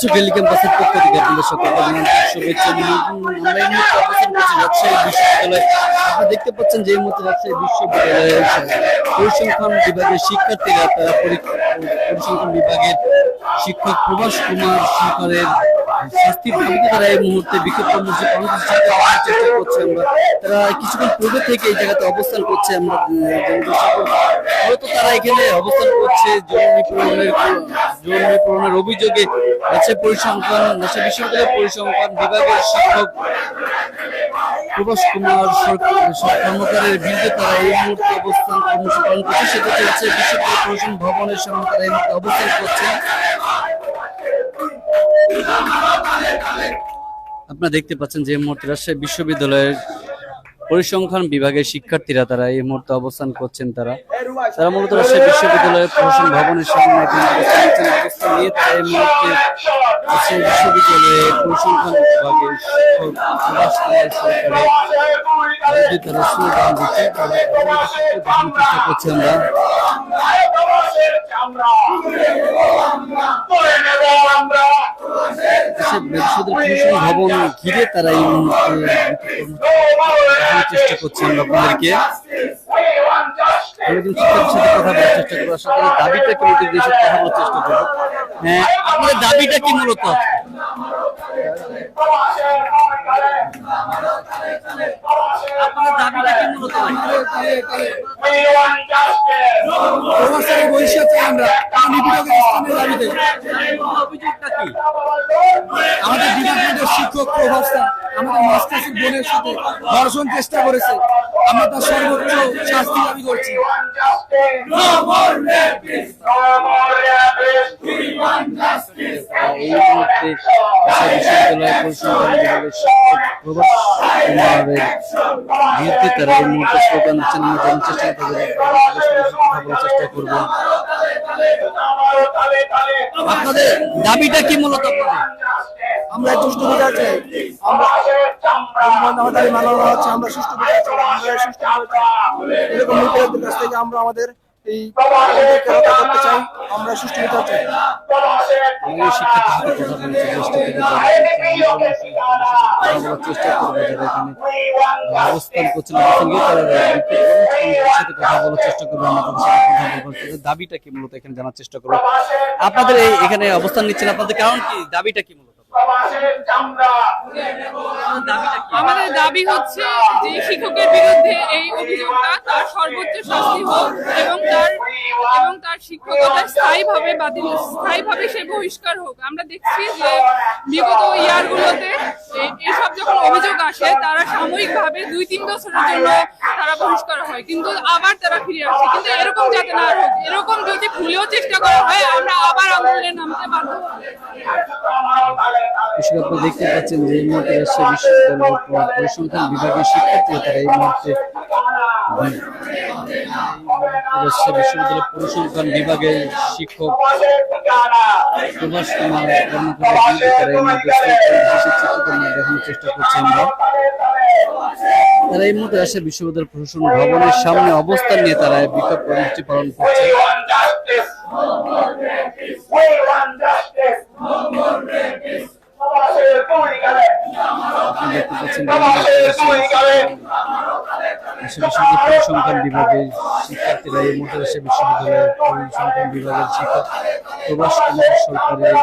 চুকেলি ক্যাম্পাসের পক্ষ থেকে আপনাদের সকলকে আপনারা দেখতে পাচ্ছেন যে এই মুহূর্তে বিশ্ববিদ্যালয়ের পরিসংখ্যান বিভাগের শিক্ষার্থীরা তারা পরিসংখ্যান বিভাগের শিক্ষক প্রভাস কুমার সরকারের তারা এই মুহূর্তে বিক্ষোভ কর্মসূচি কর্মসূচি চেষ্টা করছে আমরা। তারা কিছুক্ষণ পূর্বে থেকে এই জায়গাতে অবস্থান করছে আমরা। তারা এখানে অবস্থান করছে জমি পূরণের পূরণের অভিযোগে আছে পরিসংখ্যান রাজশাহী বিশ্ববিদ্যালয়ের পরিসংখ্যান বিভাগের শিক্ষক প্রভাস কুমার কর্মকারের বিরুদ্ধে তারা এই মুহূর্তে অবস্থান কর্মসূচি পালন করছে। সেটা চলছে বিশ্ববিদ্যালয় প্রশাসন ভবনের সামনে তারা এই মুহূর্তে অবস্থান করছে। আপনারা দেখতে পাচ্ছেন যে মুহূর্তে রাজশাহী বিশ্ববিদ্যালয়ের পরিসংখ্যান বিভাগের শিক্ষার্থীরা তারা এই মুহূর্তে অবস্থান করছেন তারা। তারা মূলত রাজশাহী বিশ্ববিদ্যালয়ের প্রশাসন ভবনের সামনে প্রশাসন ভবন ঘিরে তারা এই মুহূর্তে চেষ্টা করছি আমরা আপনাদেরকে। আমরা কিন্তু শিক্ষার্থীর সাথে কথা বলার চেষ্টা করব। আসলে দাবিটা কি দেশের কথা বলার চেষ্টা করব? হ্যাঁ আপনাদের দাবিটা কি মূলত? আপনাদের দাবিটা কি মূলত? প্রবাসের বহিষ্কার চাই আমরা। নিপীড়কের স্থানের দাবিতে। অভিযোগটা কি? আমাদের ডিপার্টমেন্টের শিক্ষক স্যার আমাদের মাস্টার্সের বোনের সাথে ধর্ষণ চেষ্টা করেছে। আমরা তার সর্বোচ্চ শাস্তি দাবি করছি। তারা এই চেষ্টা করব চেষ্টা করব। আপনাদের দাবিটা কি মূলত আমরা সুষ্ঠু বিচার চাই। আমরা সুস্থ দাবি মানানো হচ্ছে আমরা সুষ্ঠু বিচার চাই আমরা সুষ্ঠু এরকম কাছ থেকে আমরা আমাদের এই অধিকার রক্ষা করতে চাই আমরা সুষ্ঠু বিচার চাই। আমাদের কথা চেষ্টা এখানে যারা এখানে অবস্থান তাদের সাথে কথা বলার চেষ্টা করব আমরা তাদের সাথে কথা বলার চেষ্টা করব। আপনাদের এই- এখানে অবস্থান নিচ্ছেন আপনাদের দাবিটা কি মূলত এখানে জানার চেষ্টা করব আপনাদের কারণ কি? দাবিটা কি মূলত? দাবিটা কি আমাদের দাবি হচ্ছে যে শিক্ষকের বিরুদ্ধে এই অভিযোগটা তার সর্বোচ্চ শাস্তি হোক এবং তার শিক্ষকতা স্থায়ীভাবে বাতিল স্থায়ীভাবে সে বহিষ্কার হোক। আমরা দেখছি যে বিগত ইয়ারগুলোতে এ- এসব যখন অভিযোগ আসে, তারা সাময়িকভাবে দুই তিন বছরের জন্য তারা বহিষ্কার হয়, কিন্তু আবার তারা ফিরে আসে। কিন্তু এরকম যাতে না হোক, এরকম যদি ভুলেও চেষ্টা করা হয়, আমরা আবার আন্দোলনে নামতে বাধ্য দেখতে পাচ্ছেন যে এই মুহূর্তে রাজশাহী বিশ্ববিদ্যালয়ের পরিসংখ্যান বিভাগের শিক্ষার্থীরা তারা এই মুহূর্তে রাজশাহী বিশ্ববিদ্যালয়ের পরিসংখ্যান বিভাগের শিক্ষক প্রভাস কুমার দেখানোর চেষ্টা করছে আমরা তারা এই মুহূর্তে রাজশাহী বিশ্ববিদ্যালয় প্রশাসন ভবনের সামনে অবস্থান নিয়ে তারা বিক্ষোভ কর্মসূচি পালন করছে। দেখতে পাচ্ছেন রাজশাহী বিশ্ববিদ্যালয় পরিসংখ্যান বিভাগের শিক্ষার্থীরা এই রাজশাহী বিশ্ববিদ্যালয়ের পরিসংখ্যান বিভাগের শিক্ষক প্রভাস কুমার সরকারের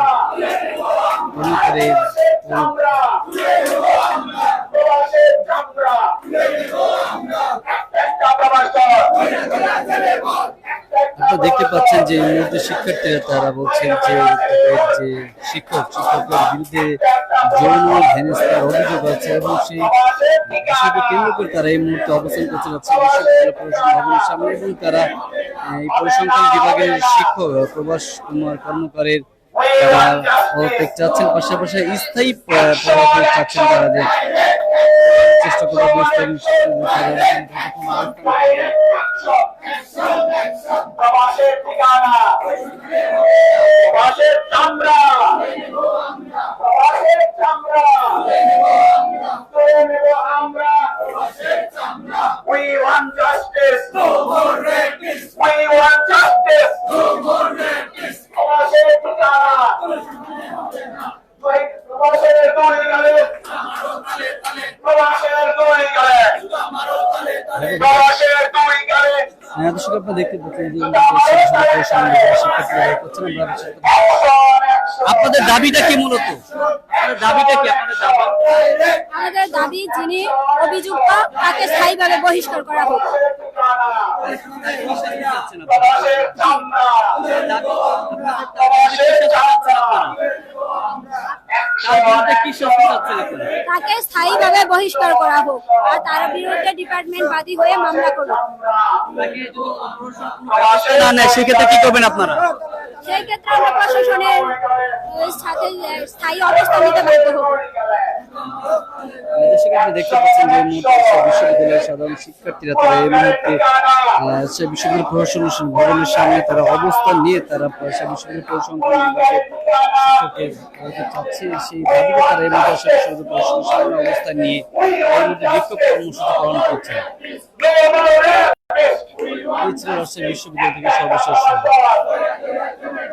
দেখতে পাচ্ছেন যে এই মুহূর্তে শিক্ষার্থীরা তারা বলছেন যে তাদের যে শিক্ষক, শিক্ষকের বিরুদ্ধে যৌন হেনস্থার অভিযোগ আছে এবং সেই বিষয়কে কেন্দ্র করে তারা এই মুহূর্তে অবস্থান করতে যাচ্ছে। বিশ্ববিদ্যালয় প্রশাসন ভবনের সামনে এবং তারা এই পরিসংখ্যান বিভাগের শিক্ষক প্রবাস কুমার কর্মকারের তারা পদত্যাগ চাচ্ছেন পাশাপাশি স্থায়ী পদত্যাগ চাচ্ছেন তারা যে চেষ্টা We want justice. No more rapists. We want justice. No more rapists. প্রবাসের ঠিকানা প্রবাসের দুই গালে প্রবাসের দুই গালে প্রবাসের দুই গালে হ্যাঁ দর্শক আপনারা দেখতে পাচ্ছেন যে শিক্ষার্থীরা করছেন আমরা আপনাদের দাবিটা কি মূলত আপনাদের দাবিটা কি? আপনাদের দাবি? আমাদের দাবি যিনি অভিযুক্ত তাকে স্থায়ীভাবে বহিষ্কার করা হোক। তাকে স্থায়ীভাবে বহিষ্কার করা হোক আর তার বিরুদ্ধে ডিপার্টমেন্ট বাদী হয়ে মামলা করুক। না না সেক্ষেত্রে কি করবেন আপনারা? সেই ক্ষেত্রে আমরা প্রশাসনের সাথে স্থায়ী অবস্থান নিতে বাধ্য হব। দর্শক দেখতে পাচ্ছেন যে বিশ্ববিদ্যালয়ের সাধারণ শিক্ষার্থীরা তারা এই মুহূর্তে সেই বিশ্ববিদ্যালয় প্রশাসন ভবনের সামনে তারা অবস্থান নিয়ে তারা সেই বিশ্ববিদ্যালয় প্রশাসন সেই তারা এই মুহূর্তে অবস্থান নিয়ে বিক্ষোভ কর্মসূচি পালন করছেন এই ছিল রাজশাহী বিশ্ববিদ্যালয় থেকে সর্বশেষ খবর।